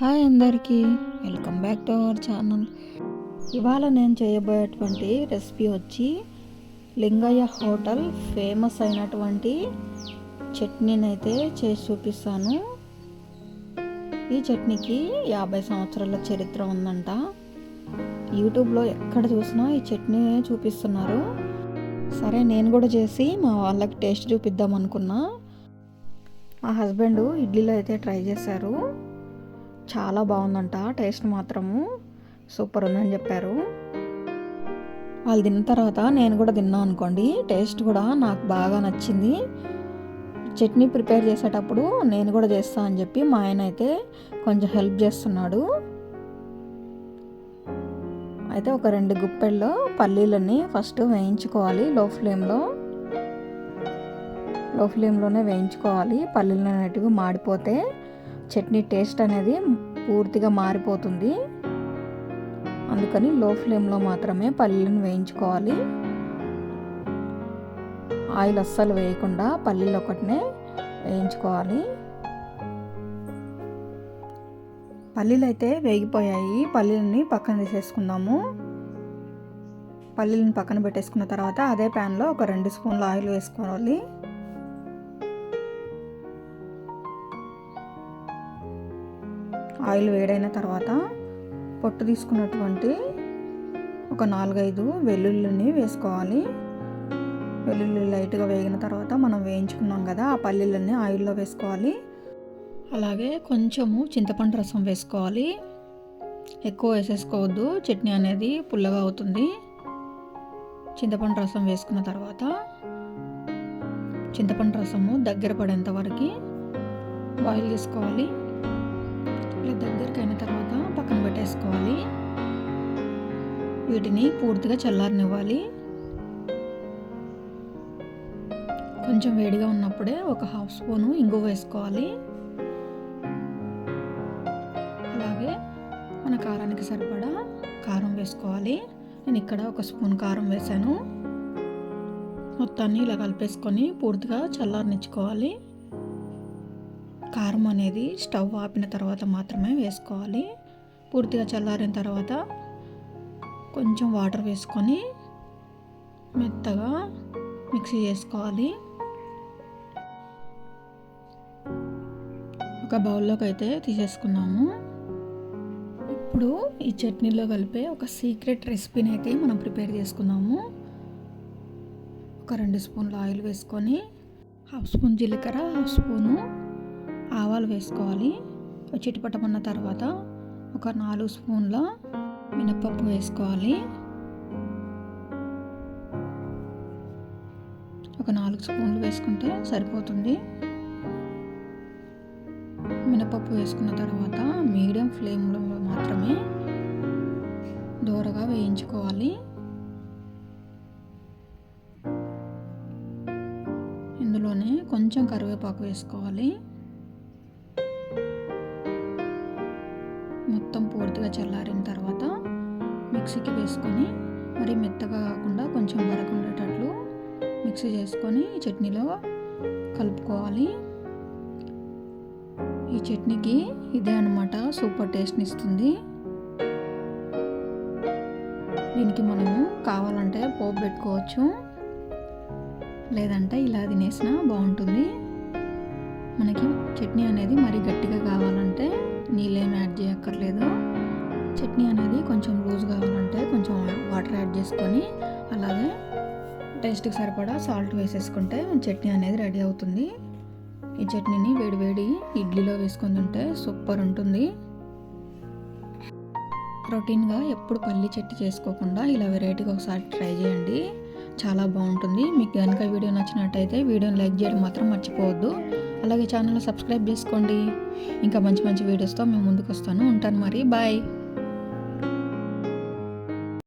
Hi అందరికీ welcome back to our channel. ఇవాళ నేను చేయబోయేటువంటి రెసిపీ వచ్చి లింగయ్య హోటల్ ఫేమస్ అయినటువంటి చట్నీని అయితే చేసి చూపిస్తాను. ఈ చట్నీకి యాభై సంవత్సరాల చరిత్ర ఉందంట. యూట్యూబ్లో ఎక్కడ చూసినా ఈ చట్నీ చూపిస్తున్నారు. సరే నేను కూడా చేసి మా వాళ్ళకి టేస్ట్ చూపిద్దాం అనుకున్నా మా హస్బెండ్ ఇడ్లీలో అయితే ట్రై చేశారు. చాలా బాగుందంట టేస్ట్ మాత్రము. సూపర్ ఉందని చెప్పారు. వాళ్ళు తిన్న తర్వాత నేను కూడా తిన్నా అనుకోండి టేస్ట్ కూడా నాకు బాగా నచ్చింది. చట్నీ ప్రిపేర్ చేసేటప్పుడు నేను కూడా చేస్తా అని చెప్పి మా ఆయన అయితే కొంచెం హెల్ప్ చేస్తున్నాడు. అయితే ఒక రెండు గుప్పెల్లో పల్లీలని ఫస్ట్ వేయించుకోవాలి లో ఫ్లేమ్లో. లో ఫ్లేమ్లోనే వేయించుకోవాలి పల్లీలు అనేటివి మాడిపోతే. చట్నీ టేస్ట్ అనేది పూర్తిగా మారిపోతుంది. అందుకని లో ఫ్లేమ్లో మాత్రమే పల్లీలను వేయించుకోవాలి. ఆయిల్ అస్సలు వేయకుండా పల్లీలు ఒకటినే వేయించుకోవాలి. పల్లీలు అయితే వేగిపోయాయి. పల్లీలని పక్కన తీసేసుకుందాము. పల్లీలను పక్కన పెట్టేసుకున్న తర్వాత అదే ప్యాన్లో ఒక రెండు స్పూన్ల ఆయిల్ వేసుకోవాలి. ఆయిల్ వేడైన తర్వాత పొట్టు తీసుకున్నటువంటి ఒక నాలుగైదు వెల్లుల్లిని వేసుకోవాలి. వెల్లుల్లి లైట్గా వేగిన తర్వాత మనం వేయించుకున్నాం కదా ఆ పల్లీలన్నీ ఆయిల్లో వేసుకోవాలి. అలాగే కొంచెము చింతపండు రసం వేసుకోవాలి. ఎక్కువ వేసేసుకోవద్దు చట్నీ అనేది పుల్లగా అవుతుంది. చింతపండు రసం వేసుకున్న తర్వాత చింతపండు రసము దగ్గర పడేంత వరకు బాయిల్ చేసుకోవాలి. దగ్గరికి అయిన తర్వాత పక్కన పెట్టేసుకోవాలి. వీటిని పూర్తిగా చల్లారనివ్వాలి. కొంచెం వేడిగా ఉన్నప్పుడే ఒక హాఫ్ స్పూను ఇంగు వేసుకోవాలి. అలాగే మన కారానికి సరిపడా కారం వేసుకోవాలి. నేను ఇక్కడ ఒక స్పూన్ కారం వేసాను మొత్తాన్ని ఇలా కలిపేసుకొని పూర్తిగా చల్లారనిచ్చుకోవాలి. కారం అనేది స్టవ్ ఆపిన తర్వాత మాత్రమే వేసుకోవాలి. పూర్తిగా చల్లారిన తర్వాత కొంచెం వాటర్ వేసుకొని మెత్తగా మిక్సీ చేసుకోవాలి. ఒక బౌల్లోకి అయితే తీసేసుకున్నాము. ఇప్పుడు ఈ చట్నీలో కలిపే ఒక సీక్రెట్ రెసిపీని అయితే మనం ప్రిపేర్ చేసుకున్నాము. ఒక రెండు స్పూన్ల ఆయిల్ వేసుకొని హాఫ్ స్పూన్ జీలకర్ర హాఫ్ స్పూను ఆవాలు వేసుకోవాలి. చిటిపటమన్న తర్వాత ఒక నాలుగు స్పూన్ల మినప్పప్పు వేసుకోవాలి. ఒక నాలుగు స్పూన్లు వేసుకుంటే సరిపోతుంది. మినపప్పు వేసుకున్న తర్వాత మీడియం ఫ్లేమ్లో మాత్రమే దూరగా వేయించుకోవాలి. ఇందులోనే కొంచెం కరివేపాకు వేసుకోవాలి. పూర్తిగా చల్లారిన తర్వాత మిక్సీకి వేసుకొని మరి మెత్తగా కాకుండా కొంచెం వరకుండేటట్లు మిక్సీ చేసుకొని చట్నీలో కలుపుకోవాలి. ఈ చట్నీకి ఇదే అనమాట సూపర్ టేస్ట్ని ఇస్తుంది. దీనికి మనము కావాలంటే పోపు పెట్టుకోవచ్చు. లేదంటే ఇలా తినేసినా బాగుంటుంది. మనకి చట్నీ అనేది మరి గట్టిగా కావాలంటే కట్ చేసుకొని అలాగే టేస్ట్కి సరిపడా సాల్ట్ వేసేసుకుంటే చట్నీ అనేది రెడీ అవుతుంది. ఈ చట్నీని వేడి వేడి ఇడ్లీలో వేసుకొని తింటే సూపర్ ఉంటుంది. రొటీన్గా ఎప్పుడు పల్లి చట్నీ చేసుకోకుండా ఇలా వెరైటీగా ఒకసారి ట్రై చేయండి. చాలా బాగుంటుంది. మీకు కనుక వీడియో నచ్చినట్టయితే వీడియోని లైక్ చేయడం మాత్రం మర్చిపోవద్దు. అలాగే ఛానల్ సబ్స్క్రైబ్ చేసుకోండి. ఇంకా మంచి మంచి వీడియోస్తో మేము ముందుకు వస్తాను ఉంటాను మరి. బాయ్.